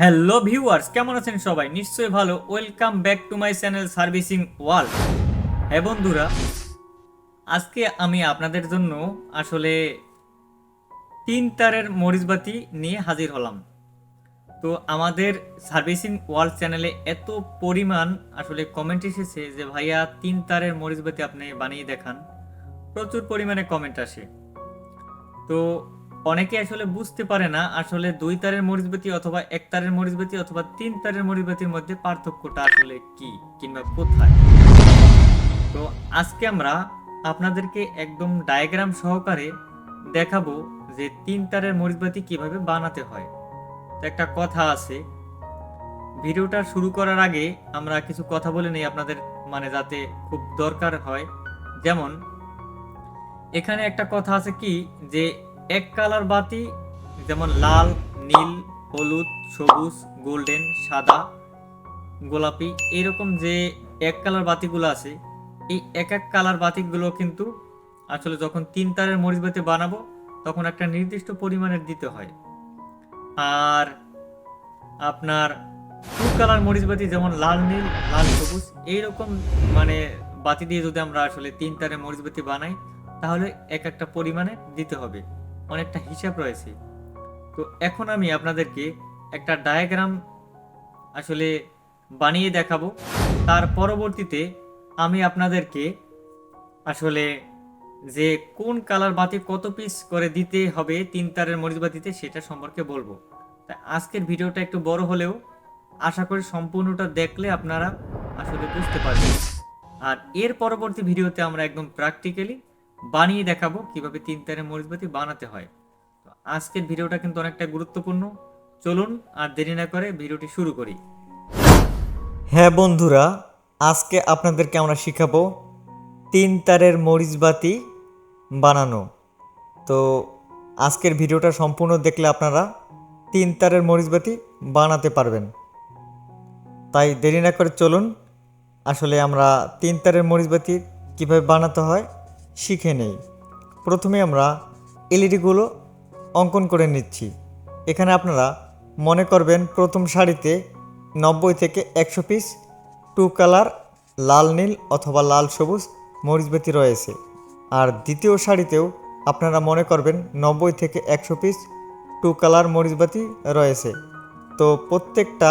Hello viewers কেমন আছেন সবাই? নিশ্চয়ই ভালো। Welcome back to my channel servicing world হ্যাঁ বন্ধুরা, আজকে আমি আপনাদের জন্য আসলে তিন তারের মরিচবাতি নিয়ে হাজির হলাম। তো আমাদের সার্ভিসিং ওয়ার্ল্ড চ্যানেলে এত পরিমাণ আসলে কমেন্ট এসেছে যে, ভাইয়া, তিন তারের মরিচবাতি আপনি বানিয়ে দেখান। প্রচুর পরিমাণে কমেন্ট আসে। তো অনেকে আসলে বুঝতে পারে না আসলে দুই তারের মরিচবাতি অথবা এক তারের মরিচবাতি অথবা তিন তারের মরিচবাতির মধ্যে পার্থক্যটা আসলে কি কিংবা কোথায়? তো আজকে আমরা আপনাদেরকে একদম ডায়াগ্রাম সহকারে দেখাবো যে তিন তারের মরিচবাতি কীভাবে বানাতে হয়। তো একটা কথা আছে, ভিডিওটা শুরু করার আগে আমরা কিছু কথা বলে নেই আপনাদের মানে যাতে খুব দরকার হয়। যেমন, এখানে একটা কথা আছে কি যে এক কালার বাতি, যেমন লাল, নীল, হলুদ, সবুজ, গোল্ডেন, সাদা, গোলাপি, এরকম যে এক কালার বাতিগুলো আছে, এই এক এক কালার বাতিগুলো কিন্তু আসলে যখন তিন তারের মরিচ বাতি বানাবো, তখন একটা নির্দিষ্ট পরিমাণের দিতে হয়। আর আপনার টু কালার মরিচ বাতি, যেমন লাল, নীল, লাল, সবুজ, এইরকম মানে বাতি দিয়ে যদি আমরা আসলে তিন তারের মরিচ বাতি বানাই, তাহলে এক একটা পরিমাণে দিতে হবে। অনেকটা হিসাব রয়েছে। তো এখন আমি আপনাদেরকে একটা ডায়াগ্রাম আসলে বানিয়ে দেখাবো। তার পরবর্তীতে আমি আপনাদেরকে আসলে যে কোন কালার বাতি কত পিস করে দিতে হবে, তিন তারের মরিচ বাতিতে সেটা সম্পর্কে বলব। তা আজকের ভিডিওটা একটু বড় হলেও আশা করি সম্পূর্ণটা দেখলে আপনারা আসলে বুঝতে পারবেন। আর এর পরবর্তী ভিডিওতে আমরা একদম প্র্যাকটিক্যালি বানিয়ে দেখাবো কীভাবে তিন তারের মরিচবাতি বানাতে হয়। তো আজকের ভিডিওটা কিন্তু অনেকটা গুরুত্বপূর্ণ। চলুন আর দেরি না করে ভিডিওটি শুরু করি। হ্যাঁ বন্ধুরা, আজকে আপনাদেরকে আমরা শেখাবো তিন তারের মরিচবাতি বানানো। তো আজকের ভিডিওটা সম্পূর্ণ দেখলে আপনারা তিন তারের মরিচবাতি বানাতে পারবেন। তাই দেরি না করে চলুন। আসলে আমরা তিন তারের মরিচবাতি কীভাবে বানাতে হয় শিখে নেই। প্রথমে আমরা এলইডিগুলো অঙ্কন করে নিচ্ছি। এখানে আপনারা মনে করবেন প্রথম শাড়িতে নব্বই থেকে একশো পিস টু কালার লাল, নীল অথবা লাল, সবুজ মরিচবাতি রয়েছে। আর দ্বিতীয় শাড়িতেও আপনারা মনে করবেন নব্বই থেকে একশো পিস টু কালার মরিচবাতি রয়েছে। তো প্রত্যেকটা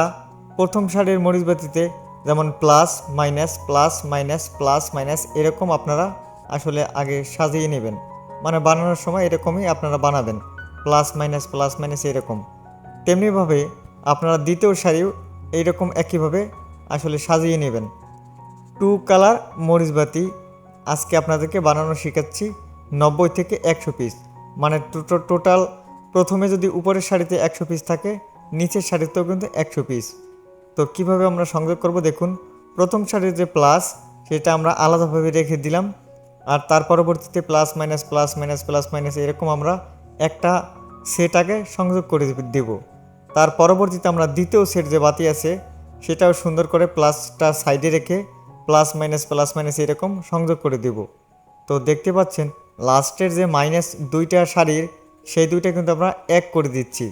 প্রথম শাড়ির মরিচবাতিতে যেমন plus minus plus minus plus minus এরকম আপনারা আসলে আগে সাজিয়ে নেবেন। মানে বানানোর সময় এরকমই আপনারা বানাবেন। প্লাস, মাইনাস প্লাস, মাইনাস এরকম। তেমনিভাবে আপনারা দ্বিতীয় শাড়িও এইরকম একইভাবে আসলে সাজিয়ে নেবেন। টু কালার মরিচবাতি আজকে আপনাদেরকে বানানো শেখাচ্ছি নব্বই থেকে একশো পিস। মানে টোটাল প্রথমে যদি উপরের শাড়িতে একশো পিস থাকে, নিচের শাড়িতেও কিন্তু একশো পিস। তো কীভাবে আমরা সংযোগ করব দেখুন, প্রথম শাড়ির যে প্লাস, সেটা আমরা আলাদাভাবে রেখে দিলাম। আর তার পরবর্তীতে plus minus plus minus plus minus এরকম আমরা একটা সেট আগে সংযোগ করে দেব। তার পরবর্তীতে আমরা দ্বিতীয় সেট যে বাতি আছে, সেটাও সুন্দর করে প্লাসটা সাইডে রেখে প্লাস মাইনাস প্লাস মাইনাস এরকম সংযোগ করে দেব। তো দেখতে পাচ্ছেন লাস্টের যে মাইনাস দুইটা শাড়ির সেই দুইটা কিন্তু আমরা এক করে দিচ্ছি।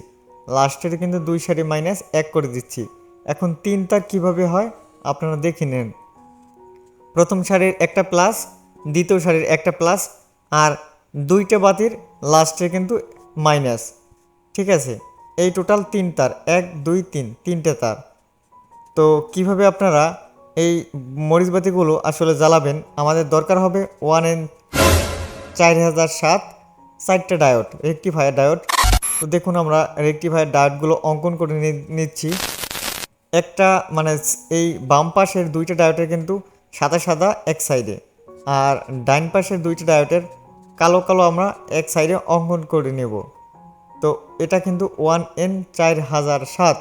লাস্টের কিন্তু দুই শাড়ি মাইনাস এক করে দিচ্ছি। এখন তিন তার কীভাবে হয়, আপনারা দেখে নেন। প্রথম শাড়ির একটা প্লাস দ্বিতীয় সারির একটা প্লাস আর দুইটা বাতির লাস্টে কিন্তু মাইনাস ঠিক আছে? এই টোটাল তিন তার, এক, দুই, তিন, তিনটে তার। তো কীভাবে আপনারা এই মরিচবাতিগুলো আসলে জ্বালাবেন? আমাদের দরকার হবে ওয়ান এন চার হাজার সাত চারটে ডায়োড রেকটিফায়ার ডায়োড তো দেখুন আমরা রেকটিফায়ার ডায়োডগুলো অঙ্কন করে নিচ্ছি। একটা মানে এই বাম পাশের দুইটা ডায়োডের কিন্তু সাদা সাদা এক সাইডে আর ডাইন পাশের দুইটা ডায়োডের কালো কালো আমরা এক সাইডে অঙ্কন করে নেব। তো এটা কিন্তু ওয়ান এন চার হাজার সাত,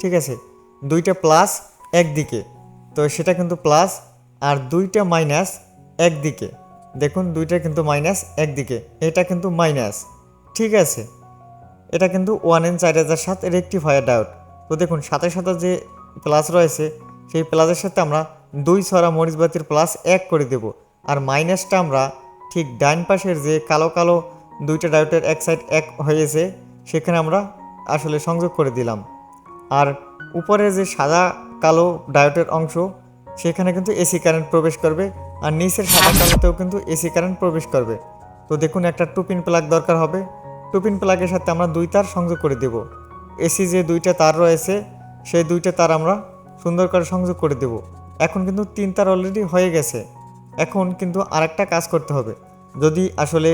ঠিক আছে? দুইটা প্লাস একদিকে, তো সেটা কিন্তু প্লাস আর দুইটা মাইনাস একদিকে। দেখুন, দুইটা কিন্তু মাইনাস একদিকে, এটা কিন্তু মাইনাস, ঠিক আছে? এটা কিন্তু ওয়ান এন চার হাজার সাত রেকটিফায়ার ডায়োড। তো দেখুন, সাথে সাথে যে প্লাস রয়েছে, সেই প্লাসের সাথে আমরা দুই ছড়া মরিচবাতির প্লাস এক করে দেব। আর মাইনাসটা আমরা ঠিক ডাইন পাশের যে কালো কালো দুইটা ডায়োডের এক সাইড এক হয়েছে, সেখানে আমরা আসলে সংযোগ করে দিলাম। আর উপরে যে সাদা কালো ডায়োডের অংশ, সেখানে কিন্তু এসি কারেন্ট প্রবেশ করবে আর নিচের সাদা কালোতেও কিন্তু এসি কারেন্ট প্রবেশ করবে। তো দেখুন, একটা টুপিন প্লাগ দরকার হবে। টুপিন প্লাগের সাথে আমরা দুই তার সংযোগ করে দেব। এসি যে দুইটা তার রয়েছে, সেই দুইটা তার আমরা সুন্দর করে সংযোগ করে দেব। এখন কিন্তু তিন তার অলরেডি হয়ে গেছে। এখন কিন্তু আরেকটা কাজ করতে হবে। যদি আসলে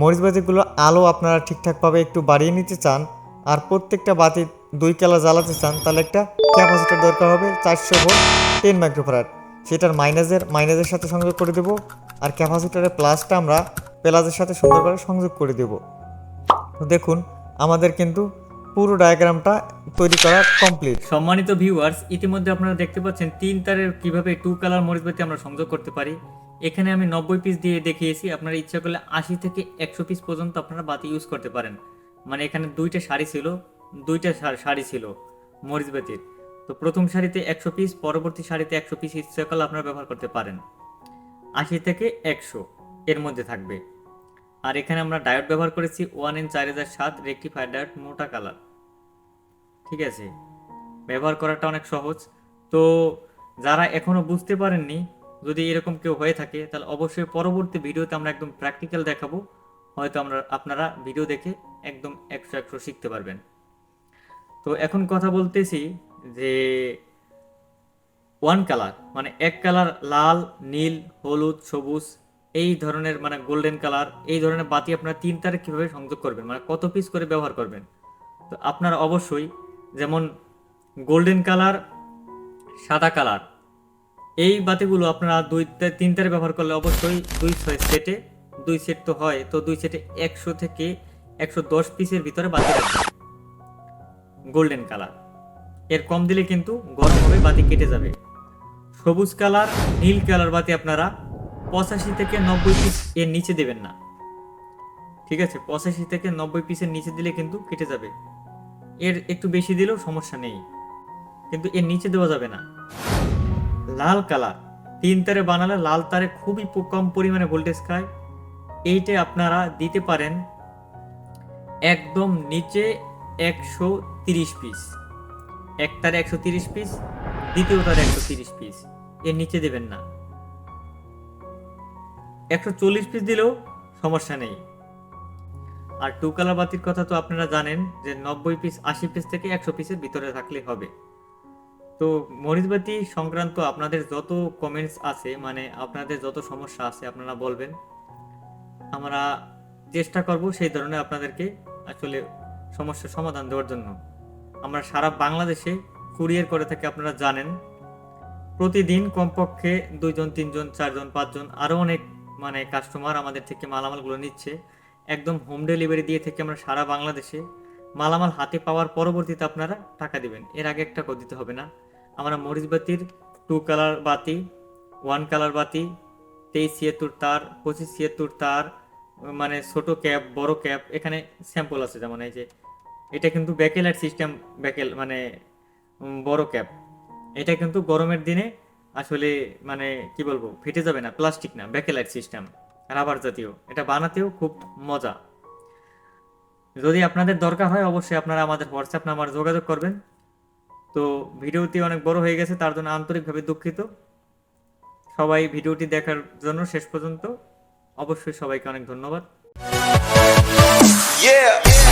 মরিচবাতিগুলো আলো আপনারা ঠিকঠাকভাবে একটু বাড়িয়ে নিতে চান আর প্রত্যেকটা বাতি দুই কালা জ্বালাতে চান, তাহলে একটা ক্যাপাসিটার দরকার হবে চারশো ভোল্ট টেন মাইক্রোফারাড। সেটার মাইনাসের মাইনাসের সাথে সংযোগ করে দেব আর ক্যাপাসিটারের প্লাসটা আমরা প্লাসের সাথে সুন্দর করে সংযোগ করে দেব। তো দেখুন, আমাদের কিন্তু পুরো ডায়াগ্রামটা তৈরি করা কমপ্লিট সম্মানিত ভিউয়ার্স ইতিমধ্যে আপনারা দেখতে পাচ্ছেন তিন তারের কীভাবে টু কালার মরিচবাতি আমরা সংযোগ করতে পারি। এখানে আমি নব্বই পিস দিয়ে দেখিয়েছি, আপনারা ইচ্ছা করলে আশি থেকে একশো পিস পর্যন্ত আপনারা বাতি ইউজ করতে পারেন। মানে এখানে দুইটা শাড়ি ছিল, দুইটা শাড়ি ছিল মরিচ মরিচবাতির তো প্রথম শাড়িতে একশো পিস পরবর্তী শাড়িতে একশো পিস ইচ্ছা করলে আপনারা ব্যবহার করতে পারেন। আশি থেকে একশো এর মধ্যে থাকবে। আর এখানে আমরা ডায়োড ব্যবহার করেছি ওয়ান এন চার হাজার সাত রেক্টিফায়ার ডায়োড মোটা কালার। ঠিক আছে? ব্যবহার করাটা অনেক সহজ। তো যারা এখনও বুঝতে পারেননি, যদি এরকম কেউ হয়ে থাকে, তাহলে অবশ্যই পরবর্তী ভিডিওতে আমরা একদম প্র্যাকটিক্যাল দেখাবো। হয়তো আমরা, আপনারা ভিডিও দেখে একদম একশো একশো শিখতে পারবেন। তো এখন কথা বলতেছি যে ওয়ান কালার মানে এক কালার লাল, নীল, হলুদ, সবুজ এই ধরনের মানে গোল্ডেন কালার এই ধরনের বাতি আপনারা তিন তারে কীভাবে সংযোগ করবেন? মানে কত পিস করে ব্যবহার করবেন? তো আপনারা অবশ্যই যেমন গোল্ডেন কালার সাদা কালার এই বাতিগুলো আপনারা দুই তিন তারে ব্যবহার করলে অবশ্যই দুই সেটে দুই সেট তো হয়, তো দুই সেটে একশো থেকে একশো দশ পিসের ভিতরে বাতি রাখবেন। গোল্ডেন কালারের কম দিলে কিন্তু গরম হবে, বাতি কেটে যাবে। সবুজ কালার নীল কালার বাতি আপনারা পঁচাশি থেকে নব্বই পিস এর নিচে দেবেন না। ঠিক আছে? পঁচাশি থেকে নব্বই পিসের নিচে দিলে কিন্তু কেটে যাবে। এর একটু বেশি দিলেও সমস্যা নেই। কিন্তু এর নিচে দেওয়া যাবে না। লাল কালার। তিন তারে বানালে লাল তারে খুবই কম পরিমাণে ভোল্টেজ খায়। এইটা আপনারা দিতে পারেন একদম নিচে একশো তিরিশ পিস এক তারে একশো তিরিশ পিস দ্বিতীয় তারে একশো তিরিশ পিস এর নিচে দেবেন না। একশো চল্লিশ পিস দিলেও সমস্যা নেই। আর টু কালার বাতির কথা তো আপনারা জানেন যে নব্বই পিস আশি পিস থেকে একশো পিসের ভিতরে থাকলে হবে। তো মরিচবাতি সংক্রান্ত আপনাদের যত কমেন্টস আছে মানে আপনাদের যত সমস্যা আছে, আপনারা বলবেন। আমরা চেষ্টা করব সেই ধরনের আপনাদেরকে আসলে সমস্যার সমাধান দেওয়ার জন্য। আমরা সারা বাংলাদেশে কুরিয়ার করে থাকি, আপনারা জানেন। প্রতিদিন কমপক্ষে দুইজন, তিনজন, চারজন, পাঁচজন আরও অনেক মানে কাস্টমার আমাদের থেকে মালামালগুলো নিচ্ছে। একদম হোম ডেলিভারি দিয়ে থেকে আমরা সারা বাংলাদেশে মালামাল হাতে পাওয়ার পরবর্তীতে আপনারা টাকা দিবেন। এর আগে একটা টাকা দিতে হবে না। আমরা মরিচ বাতির টু কালার বাতি ওয়ান কালার বাতি, তেইশ ছিয়াত্তর তার, পঁচিশ ছিয়াত্তর তার মানে ছোট ক্যাপ বড় ক্যাপ এখানে স্যাম্পল আছে যেমন এই যে, এটা কিন্তু ব্যাকেলাইট সিস্টেম ব্যাকেল মানে বড় ক্যাপ এটা কিন্তু গরমের দিনে আসলে মানে কি বলব, ফেটে যাবে না প্লাস্টিক না ব্যাকেলাইট সিস্টেম রাবার জাতীয়। এটা বানাতেও খুব মজা। যদি আপনাদের দরকার হয়, অবশ্যই আপনারা আমাদের হোয়াটসঅ্যাপ নাম্বার যোগাযোগ করবেন। তো ভিডিওটি অনেক বড় হয়ে গেছে, তার জন্য আন্তরিকভাবে দুঃখিত। সবাই ভিডিওটি দেখার জন্য শেষ পর্যন্ত অবশ্যই সবাইকে অনেক ধন্যবাদ। Yeah.